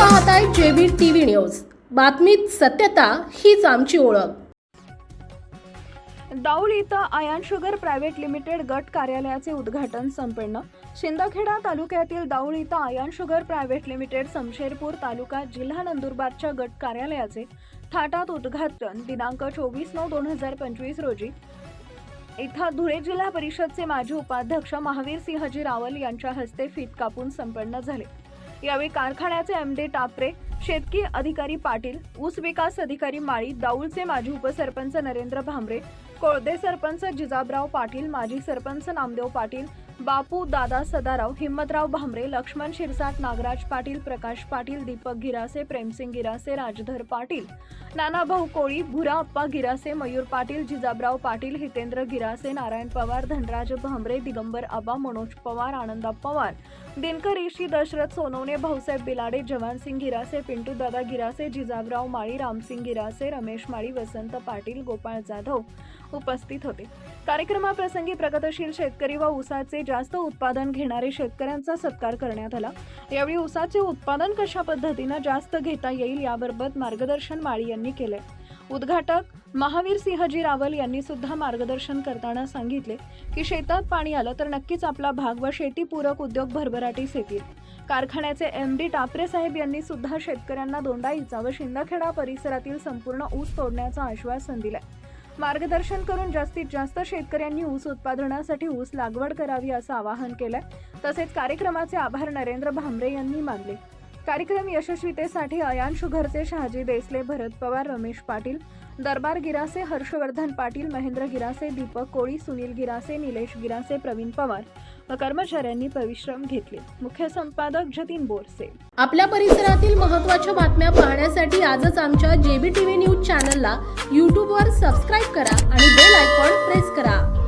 पाहताय आहे JB TV news. बातमीत सत्यता हीच आमची ओळख. दाऊल इथं आयन शुगर प्रायव्हेट लिमिटेड गट कार्यालयाचे उद्घाटन संपन्न. शिंदखेडा तालुक्यातील दाऊळ इथं Ayan sugar private limited Samsherpur तालुका जिल्हा नंदुरबारच्या गट कार्यालयाचे थाटात उद्घाटन दिनांक चोवीस नऊ दोन हजार पंचवीस रोजी. इथं धुळे जिल्हा परिषदचे माजी उपाध्यक्ष महावीर सिंहजी रावल यांच्या हस्ते फीत कापून संपन्न झाले. यावेळी कारखान्याचे एम डी टापरे शेतकी अधिकारी पाटील ऊस विकास अधिकारी माळी दाऊलचे माजी उपसरपंच नरेंद्र भांबरे कोळदे सरपंच जिजाबराव पाटील माजी सरपंच नामदेव पाटील बापू दादा सदाराव हिम्मतराव भांबरे लक्ष्मण शिरसाट नागराज पाटील प्रकाश पाटील दीपक गिरासे प्रेमसिंग गिरासे राजधर पाटील नानाभाऊ कोळी भुरा अप्पा गिरासे मयूर पाटील जिजाबराव पाटील हितेंद्र गिरासे नारायण पवार धनराज भांबरे दिगंबर आबा मनोज पवार आनंदा पवार दिनकर ऋषी दशरथ सोनवणे भाऊसाहेब बिलाडे जवानसिंग गिरासे पिंटू दादा गिरासे जिजाबराव माळी रामसिंग गिरासे रमेश माळी वसंत पाटील गोपाळ जाधव उपस्थित होते. कार्यक्रमाप्रसंगी प्रगतशील शेतकरी व ऊसाचे जास्त उत्पादन घेणारे शेतकऱ्यांचा सत्कार करण्यात आला. यावेळी ऊसाचे उत्पादन कशा पद्धतीनं जास्त घेता येईल याबाबत मार्गदर्शन माळी यांनी केले उद्घाटक महावीर सिंहजी रावल यांनी सुद्धा मार्गदर्शन करताना सांगितले की शेतात पाणी आलं तर नक्कीच आपला भाग व शेतीपूरक उद्योग भरभराटीस येतील कारखान्याचे एम डी टापरे साहेब यांनी सुद्धा शेतकऱ्यांना दोंडाईचा व शिंदखेडा परिसरातील संपूर्ण ऊस तोडण्याचं आश्वासन दिलंय. मार्गदर्शन करून जास्तीत जास्त शेतकऱ्यांनी ऊस उत्पादनासाठी ऊस लागवड करावी असं आवाहन केलंय. तसेच कार्यक्रमाचे आभार नरेंद्र भांबरे यांनी मानले. कार्यक्रम यशस्वीतेसाठी अयान शुगरचे शहाजी देसले भरत पवार रमेश पाटील दरबार गिरासे हर्षवर्धन पाटील महेंद्र गिरासे दीपक कोळी सुनील गिरासे निलेश गिरासे प्रवीण पवार व कर्मचाऱ्यांनी परिश्रम घेतले. मुख्य संपादक जतीन बोरसे. आपल्या परिसरातील महत्त्वाच्या बातम्या पाहण्यासाठी आजच आमच्या जेबी टीव्ही न्यूज चॅनलला यूट्यूबवर सबस्क्राईब करा आणि बेल आयकॉन प्रेस करा.